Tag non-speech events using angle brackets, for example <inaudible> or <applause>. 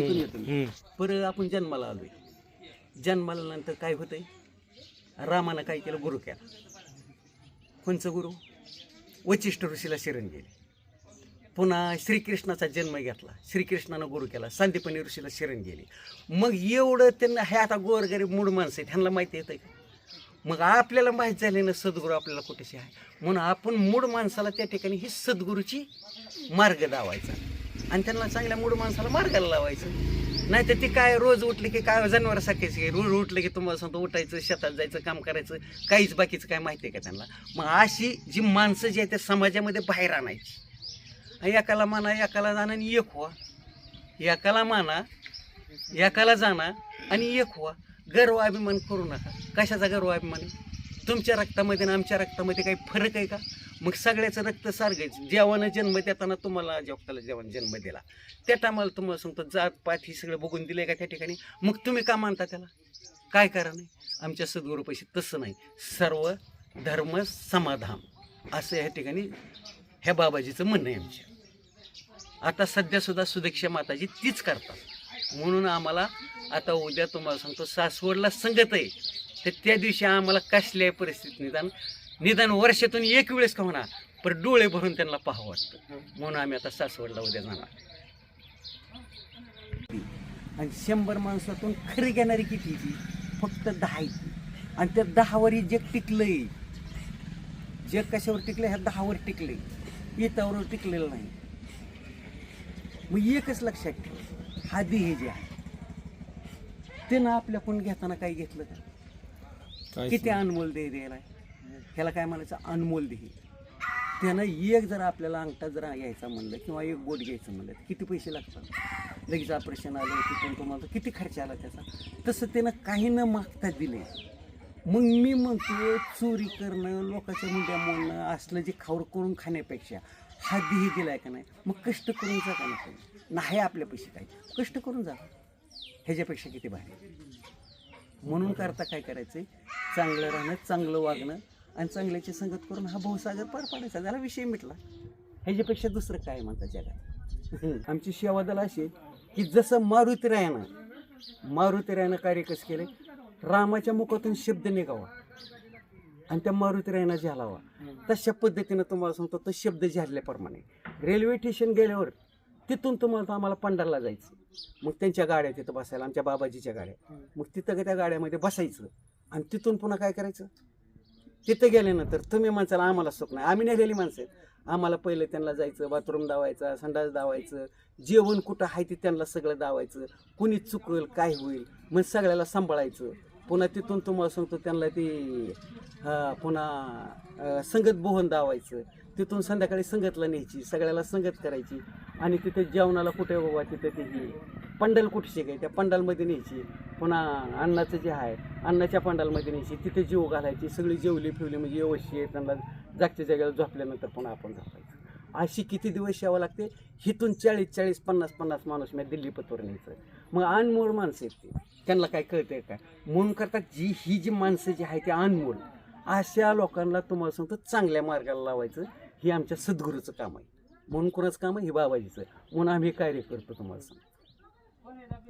इथून येतो. परत आपण जन्माला आलोय. जन्माला नंतर काय होतंय? रामानं काय केलं? गुरु केला. कोणचं गुरु? वचिष्ठ ऋषीला शरण गेले. पुन्हा श्रीकृष्णाचा जन्म घेतला. श्रीकृष्णानं गुरु केला. संदीपनी ऋषीला शरण गेले. मग एवढं त्यांना हे आता गोरगरीब मूळ माणसं आहेत. ह्यांना माहिती येतं का? मग आपल्याला माहीत झाले ना सद्गुरू आपल्याला कुठेशी आहे. म्हणून आपण मूळ माणसाला त्या ठिकाणी ही सद्गुरूची मार्ग दावायचा. आणि त्यांना चांगल्या मूड माणसाला मार्गाला लावायचं. नाही तर ती काय रोज उठली की काय जनावर सारखेच रोज उठलं की तुम्हाला सांगतो उठायचं शेतात जायचं काम करायचं काहीच बाकीचं काय माहिती आहे का त्यांना? मग अशी जी माणसं जी आहे त्या समाजामध्ये बाहेर आणायची. एकाला माना एकाला जाणं आणि एक व्हा. एकाला माना एकाला जाणं आणि एक व्हा. गर्व अभिमान करू नका. कशाचा गर्व अभिमान तुमच्या रक्तामध्ये आणि आमच्या रक्तामध्ये काही फरक आहे का? मग सगळ्याचं रक्त सारखं जेवण जन्म देताना तुम्हाला जेवताला जेवण जन्म दिला. त्या टायमाला तुम्हाला सांगतो जात पात ही सगळं बघून दिलं का त्या ठिकाणी? मग तुम्ही का मानता त्याला? काय करा नाही आमच्या सद्गुरूपाशी तसं नाही. सर्व धर्म समाधान. असं ह्या ठिकाणी ह्या बाबाजीचं म्हणणं आहे आमच्या. आता सध्यासुद्धा सुदक्षा माताजी तीच करतात. म्हणून आम्हाला आता उद्या तुम्हाला सांगतो सासवडला संगत आहे. तर त्या दिवशी आम्हाला कसल्याही परिस्थितीत निदान निदान वर्षातून एक वेळेस का म्हणा पण डोळे भरून त्यांना पाहावं वाटतं. म्हणून आम्ही आता सासवडला उद्या जाणार. आणि शंभर माणसातून खरी घेणारी किती ती? फक्त दहा आहे आणि त्या दहावर जग टिकलंय. जग कशावर टिकलं ह्या दहावर टिकलंय. इतावर टिकलेलं नाही. मग एकच लक्षात ठेव. हा देह जे आहे त्यानं आपल्याकडून घेताना काय घेतलं का किती. अनमोल देह द्यायला ह्याला काय म्हणायचं? अनमोल देही. त्यानं एक जर आपल्याला अंगठा जर घ्यायचा म्हणलं किंवा एक बोट घ्यायचं म्हणलं किती पैसे लागतात? लगेच ऑपरेशन आलं तिथून तुम्हाला किती खर्च आला त्याचा? तसं त्यानं काही न मागता दिले मग मी म्हणतो चोरी करणं लोकांच्या मुद्या मोडणं असलं जे खावर करून खाण्यापेक्षा हा देह दिलाय का नाही? मग कष्ट करून जा का नाही? नाही आपल्या पैसे काही. कष्ट करून जा. ह्याच्यापेक्षा किती भारी. म्हणून करता काय करायचं चांगलं राहणं चांगलं वागणं आणि चांगल्याची संगत करून हा भाऊसागर पार पाडायचा त्याला विषय मिटला. ह्याच्यापेक्षा दुसरं काय म्हणतात जगात? <laughs> आमची सेवा दल अशी आहे की जसं मारुती रायनं मारुती रायनं कार्य कसं केलं रामाच्या मुखातून शब्द निघावा आणि त्या मारुती रायना झालावा. तशा पद्धतीनं तुम्हाला सांगतो तो शब्द झाल्याप्रमाणे. रेल्वे स्टेशन गेल्यावर तिथून तुम्हाला आम्हाला पंढरला जायचं. मग त्यांच्या गाड्या तिथं बसायला आमच्या बाबाजीच्या गाड्या. मग तिथं त्या गाड्यामध्ये बसायचं आणि तिथून पुन्हा काय करायचं? तिथं गेल्यानंतर तुम्ही माणसाला आम्हाला सुख नाही. आम्ही नेलेली माणसं आहेत. आम्हाला पहिलं त्यांना जायचं बाथरूम दावायचा संडास दावायचं जेवण कुठं आहे ते त्यांना सगळं दावायचं. कुणी चुकल काय होईल मग सगळ्याला सांभाळायचं. पुन्हा तिथून तुम्हाला सांगतो त्यांना ती पुन्हा संगत बोहन दावायचं. तिथून संध्याकाळी संगतला न्यायची सगळ्याला संगत करायची. आणि तिथे जेवणाला कुठे बाबा तिथे ते पंडल कुठची काय त्या पंडालमध्ये न्यायची. पुन्हा अन्नाचं जे आहे अन्नाच्या पंडालमध्ये न्यायची. तिथे जीव घालायची सगळी जेवली फिवली म्हणजे व्यवस्थित त्यांना जागच्या जागेला झोपल्यानंतर पुन्हा आपण झोपायचं. अशी किती दिवस यावं लागते? हिथून चाळीस चाळीस पन्नास पन्नास माणूस मी दिल्ली पतवर न्यायचं. मग अनमोल माणसं आहेत ते. त्यांना काय कळतंय काय म्हणून करतात जी ही जी माणसं जी आहे ती अनमोल. अशा लोकांना तुम्हाला सांगतो चांगल्या मार्गाला लावायचं. हे आमच्या सद्गुरूचं काम आहे. म्हणून कोणाचं काम आहे? हे बाबाजीचं म्हणून आम्ही कार्य करतो तुम्हाला सांगतो.